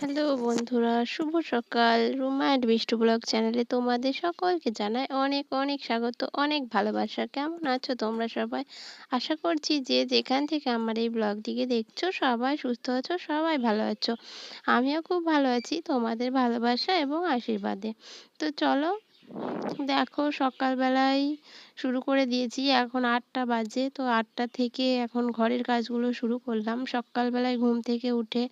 Hello বন্ধুরা, শুভ সকাল। Ruma Bishtu blog চ্যানেলে তোমাদের সকলকে জানাই অনেক অনেক স্বাগত, অনেক ভালোবাসা। কেমন আছো তোমরা সবাই? আশা করছি যে যেখান থেকে আমার এই ব্লগটিকে দেখছ, সবাই সুস্থ আছো, সবাই ভালো আছো। আমিও খুব ভালো আছি তোমাদের ভালোবাসা এবং আশীর্বাদে। তো চলো দেখো সকালবেলায় শুরু করে দিয়েছি, এখন আটটা বাজে। তো আটটা থেকে এখন ঘরের কাজগুলো শুরু করলাম। সকালবেলায় ঘুম থেকে উঠে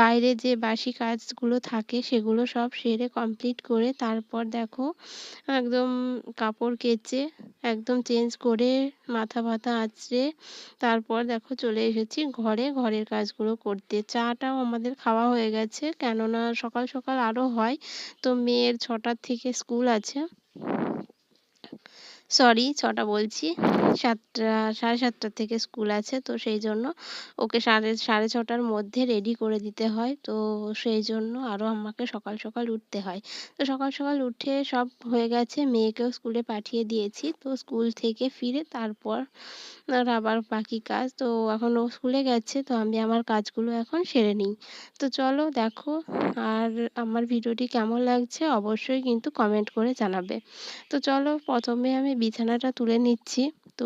বাইরে যে বাসি কাজগুলো থাকে সেগুলো সব সেরে কমপ্লিট করে তারপর দেখো একদম কাপড় কেচে, একদম চেঞ্জ করে মাথা ফাথা আঁচড়ে তারপর দেখো চলে এসেছি ঘরে, ঘরের কাজগুলো করতে। চাটাও আমাদের খাওয়া হয়ে গেছে, কেননা সকাল সকাল আরও হয়। তো মেয়ের ছটার থেকে স্কুল আছে। છે সরি ছটা বলছি। সাতটা, সাড়ে সাতটার থেকে স্কুল আছে, তো সেই জন্য ওকে সাড়ে সাড়ে ছটার মধ্যে রেডি করে দিতে হয়। তো সেই জন্য আরও আমাকে সকাল সকাল উঠতে হয়। তো সকাল সকাল উঠে সব হয়ে গেছে, মেয়েকেও স্কুলে পাঠিয়ে দিয়েছি। তো স্কুল থেকে ফিরে তারপর আর আবার বাকি কাজ। তো এখন ও স্কুলে গেছে, তো আমি আমার কাজগুলো এখন সেরে নিই। তো চলো দেখো, আর আমার ভিডিওটি কেমন লাগছে অবশ্যই কিন্তু কমেন্ট করে জানাবে। তো চলো প্রথমে আমি বিছানাটা তুলে নিচ্ছি। তো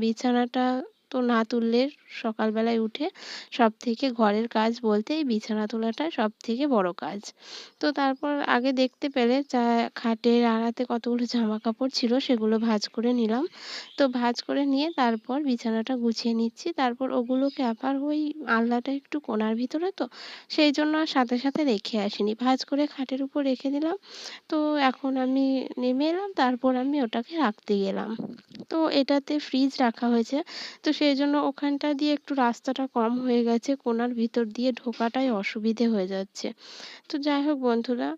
বিছানাটা তো না তুললে সকালবেলায় উঠে সব থেকে ঘরের কাজ বলতে এই বিছানা তোলাটা সব থেকে বড় কাজ। তো তারপর আগে দেখতে পেলে যা খাটের আড়াতে কতগুলো জামা কাপড় ছিল সেগুলো ভাজ করে নিলাম। তো ভাজ করে নিয়ে তারপর বিছানাটা গুছিয়ে নিচ্ছি। তারপর ওগুলোকে আবার ওই আলনাটা একটু কোনার ভিতরে তো সেই জন্য আর সাথে সাথে রেখে আসিনি। ভাজ করে খাটের উপর রেখে দিলাম। তো এখন আমি নেমে এলাম, তারপর আমি ওটাকে রাখতে গেলাম। তো এটাতে ফ্রিজ রাখা হয়েছে। তো সেই জন্য ওখানটা দিয়ে একটু রাস্তাটা কম হয়ে গেছে, কোনার ভিতর দিয়ে ঢোকাটাই অসুবিধে হয়ে যাচ্ছে। তো যাই হোক বন্ধুরা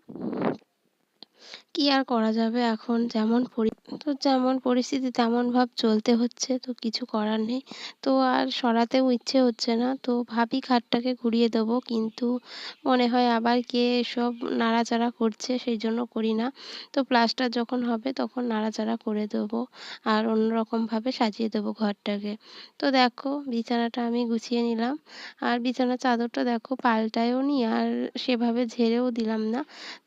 কি আর করা যাবে এখন? যেমন তো যেমন পরিস্থিতি তেমন ভাব চলতে হচ্ছে, তো কিছু করার নেই। তো আর সরাতেও ইচ্ছে হচ্ছে না, তো ভাবি খাটটাকে ঘুরিয়ে দেবো, কিন্তু মনে হয় আবার কে এসব নাড়াচাড়া করছে সেই জন্য করি না। তো প্লাস্টার যখন হবে তখন নাড়াচাড়া করে দেবো আর অন্যরকমভাবে সাজিয়ে দেবো ঘরটাকে। তো দেখো, বিছানাটা আমি গুছিয়ে নিলাম আর বিছানার চাদরটা দেখো পাল্টায়ও নি আর সেভাবে ঝেড়েও দিলাম না।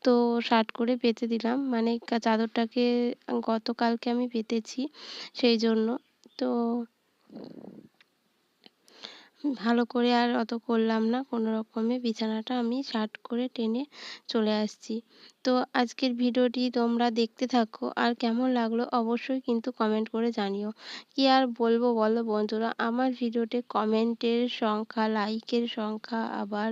তো শার্ট করে পেতে দিলাম মানে চাদরটাকে গতকালকে আমি পেতেছি সেই জন্য তো ভালো করে আর অত করলাম না। কোনো রকমে বিছানাটা আমি শার্ট করে টেনে চলে আসছি। তো আজকের ভিডিওটি তোমরা দেখতে থাকো। আর কেমন লাগল অবশ্যই কিন্তু কমেন্ট করে জানিও। কি আর বলব বলো বন্ধুরা? আমার ভিডিওতে কমেন্টের সংখ্যা, লাইকের সংখ্যা, আবার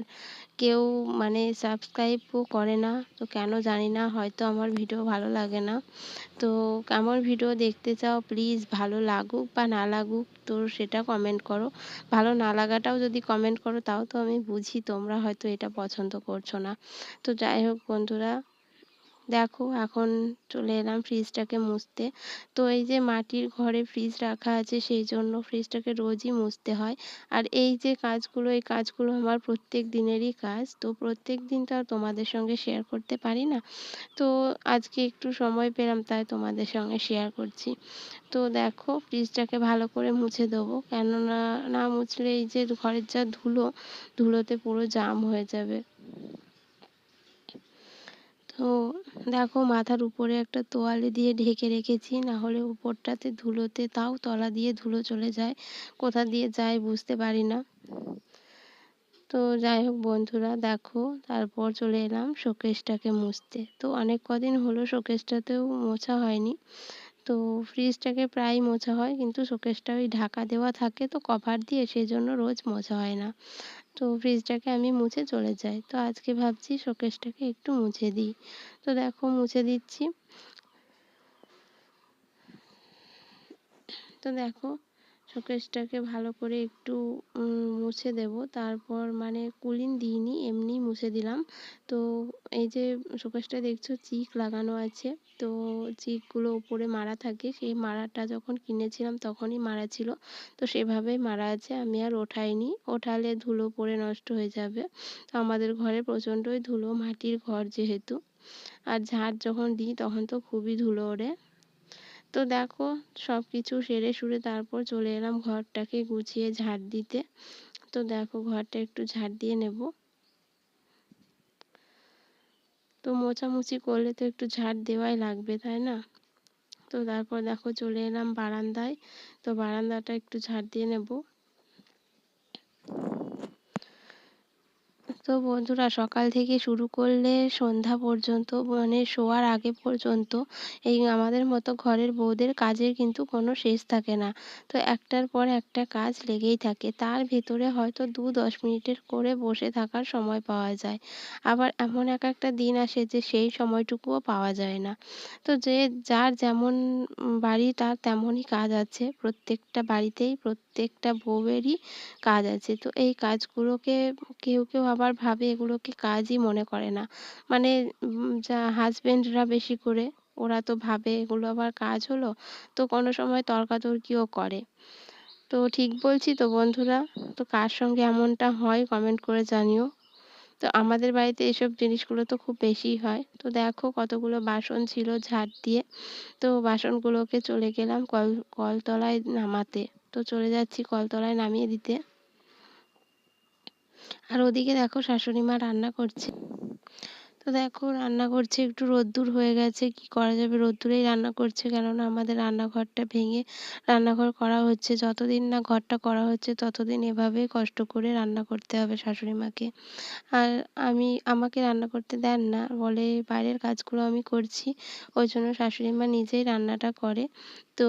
কেউ মানে সাবস্ক্রাইবও করে না, তো কেন জানি না, হয়তো আমার ভিডিও ভালো লাগে না। তো আমার ভিডিও দেখতে চাও প্লিজ ভালো লাগুক বা না লাগুক, তো সেটা কমেন্ট করো। ভালো না লাগাটাও যদি কমেন্ট করো, তাও তো আমি বুঝি তোমরা হয়তো এটা পছন্দ করছ না। তো যাই হোক বন্ধুরা দেখো এখন চলে এলাম ফ্রিজটাকে মুছতে। তো এই যে মাটির ঘরে ফ্রিজ রাখা আছে, সেই জন্য ফ্রিজটাকে রোজই মুছতে হয়। আর এই যে কাজগুলো, এই কাজগুলো আমার প্রত্যেক দিনেরই কাজ। তো প্রত্যেক দিন তো আর তোমাদের সঙ্গে শেয়ার করতে পারি না। তো আজকে একটু সময় পেলাম, তাই তোমাদের সঙ্গে শেয়ার করছি। তো দেখো ফ্রিজটাকে ভালো করে মুছে দেবো। কেননা না মুছলে এই যে ঘরের যা ধুলো, ধুলোতে পুরো জাম হয়ে যাবে। তো দেখো মাথার উপরে একটা তোয়ালে দিয়ে ঢেকে রেখেছি না হলে উপরটাতে ধুলোতে তাও তলা দিয়ে ধুলো চলে যায়, কোথা দিয়ে যায় বুঝতে পারি না। তো যাই হোক বন্ধুরা, দেখো তারপর চলে এলাম শোকেসটাকে মুছতে। তো অনেক কদিন হলো শোকেসটাতেও মোছা হয়নি। তো ফ্রিজটাকে প্রায় মোছা হয়, কিন্তু শোকেসটা ওই ঢাকা দেওয়া থাকে তো কভার দিয়ে সেই জন্য রোজ মোছা হয় না। তো ফ্রিজটাকে আমি মুছে চলে যাই। তো আজকে ভাবছি শোকেসটাকে একটু মুছে দিই। তো দেখো মুছে দিচ্ছি। তো দেখো শোকেসটাকে ভালো করে একটু মুছে দেব। তারপর মানে কুলিন দিইনি, এমনি মুছে দিলাম। তো এই যে শোকেসটা দেখছ, চিক লাগানো আছে। তো চিকগুলো উপরে মারা থাকে। সেই মারাটা যখন কিনেছিলাম তখনই মারা ছিল। তো সেভাবেই মারা আছে, আমি আর ওঠাইনি। ওঠালে ধুলো পড়ে নষ্ট হয়ে যাবে। তো আমাদের ঘরে প্রচণ্ডই ধুলো, মাটির ঘর যেহেতু। আর ঝাঁট যখন দিই তখন তো খুবই ধুলো ওড়ে। তো দেখো সব কিছু সেরে সুরে তারপর চলে এলাম ঘরটাকে গুছিয়ে ঝাড় দিতে। তো দেখো, ঘরটা একটু ঝাড় দিয়ে নেব। তো মোছামুছি করলে তো একটু ঝাড় দেওয়াই লাগবে, তাই না? তো তারপর দেখো, চলে এলাম বারান্দায়। তো বারান্দাটা একটু ঝাড় দিয়ে নেব। তো বন্ধুরা সকাল থেকে শুরু করলে সন্ধ্যা পর্যন্ত মানে শোয়ার আগে পর্যন্ত এই আমাদের মতো ঘরের বউদের কাজের কিন্তু কোনো শেষ থাকে না। তো একটার পর একটা কাজ লেগেই থাকে। তার ভেতরে হয়তো দু দশ মিনিটের করে বসে থাকার সময় পাওয়া যায়। আবার এমন এক একটা দিন আসে যে সেই সময়টুকুও পাওয়া যায় না। তো যে যার যেমন বাড়ি তার তেমনই কাজ আছে। প্রত্যেকটা বাড়িতেই প্রত্যেকটা বউয়েরই কাজ আছে। তো এই কাজগুলোকে কেউ কেউ আবার ভাবে এগুলোকে কাজই মনে করে না। মানে যা হাজবেন্ডরা বেশি করে, ওরা তো ভাবে এগুলো আবার কাজ হলো, তো কোনো সময় তর্কাতর্কিও করে। তো ঠিক বলছি তো বন্ধুরা, তো কার সঙ্গে এমনটা হয় কমেন্ট করে জানিও। তো আমাদের বাড়িতে এসব জিনিসগুলো তো খুব বেশিই হয়। তো দেখো কতগুলো বাসন ছিল ঝাড় দিয়ে, তো বাসনগুলোকে চলে গেলাম কল, কলতলায় নামাতে। তো চলে যাচ্ছি কলতলায় নামিয়ে দিতে। আর ওদিকে দেখো শাশুড়ি মা রান্না করছে। তো দেখো রান্না করছে, একটু রোদ্দুর হয়ে গেছে, কি করা যাবে? রোদ্দুরেই রান্না করছে কেননা আমাদের রান্নাঘরটা ভেঙে রান্নাঘর করা হচ্ছে। যতদিন না ঘরটা করা হচ্ছে, ততদিন এভাবেই কষ্ট করে রান্না করতে হবে শাশুড়ি মাকে। আর আমি, আমাকে রান্না করতে দেন না, বলে বাইরের কাজগুলো আমি করছি, ওই জন্য শাশুড়ি মা নিজেই রান্নাটা করে। তো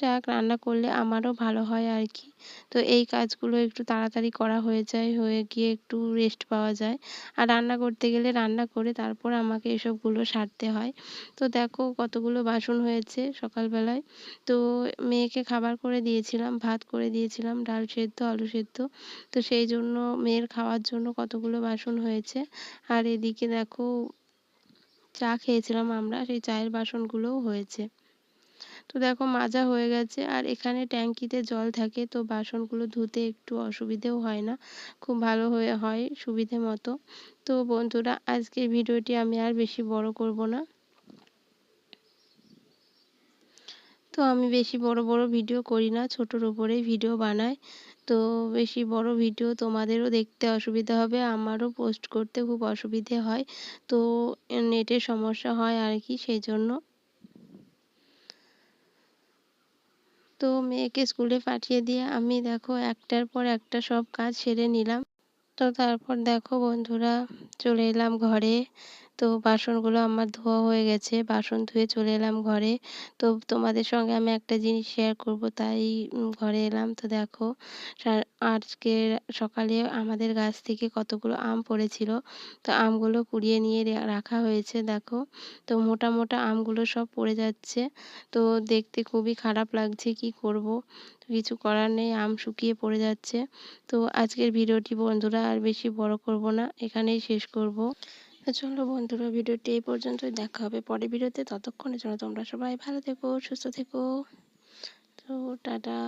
যাক, রান্না করলে আমারও ভালো হয় আর কি। তো এই কাজগুলো একটু তাড়াতাড়ি করা হয়ে যায়, হয়ে গিয়ে একটু রেস্ট পাওয়া যায়। আর রান্না করতে গেলে রান্না করে তারপর আমাকে এসবগুলো সারতে হয়। তো দেখো কতগুলো বাসন হয়েছে সকালবেলায়। তো মেয়েকে খাবার করে দিয়েছিলাম, ভাত করে দিয়েছিলাম, ডাল সেদ্ধ, আলু সেদ্ধ। তো সেই জন্য মেয়ের খাওয়ার জন্য কতগুলো বাসন হয়েছে। আর এদিকে দেখো চা খেয়েছিলাম আমরা, সেই চায়ের বাসনগুলোও হয়েছে। তো দেখো মাজা হয়ে গেছে। আর এখানে ট্যাঙ্কিতে জল থাকে, তো বাসনগুলো ধুতে একটু অসুবিধেও হয় না। খুব ভালো হয়ে হয় সুবিধে মতো। তো বন্ধুরা, আজকের ভিডিওটি আমি আর বেশি বড় করব না। তো আমি বেশি বড় বড় ভিডিও করি না, ছোটোর উপরেই ভিডিও বানাই। তো বেশি বড় ভিডিও তোমাদেরও দেখতে অসুবিধা হবে, আমারও পোস্ট করতে খুব অসুবিধে হয়। তো নেটের সমস্যা হয় আর কি, সেই জন্য। তো মেয়েকে স্কুলে পাঠিয়ে দিয়ে আমি দেখো একটার পর একটা সব কাজ সেরে নিলাম। তো তারপর দেখো বন্ধুরা চলে এলাম ঘরে। তো বাসনগুলো আমার ধোয়া হয়ে গেছে, বাসন ধুয়ে চলে এলাম ঘরে। তো তোমাদের সঙ্গে আমি একটা জিনিস শেয়ার করব, তাই ঘরে এলাম। তো দেখো আজকে সকালে আমাদের গাছ থেকে কতগুলো আম পড়েছিল। তো আমগুলো কুড়িয়ে নিয়ে রাখা হয়েছে, দেখো। তো মোটা মোটা আমগুলো সব পড়ে যাচ্ছে। তো দেখতে খুবই খারাপ লাগছে, কি করব? কিছু করার নেই, আম শুকিয়ে পড়ে যাচ্ছে। তো আজকের ভিডিওটি বন্ধুরা আর বেশি বড় করব না, এখানেই শেষ করব। চলো বন্ধুরা, ভিডিওটি এই পর্যন্তই, দেখা হবে পরের ভিডিওতে। ততক্ষণের জন্য তোমরা সবাই ভালো থেকো, সুস্থ থেকো। তো, টাটা।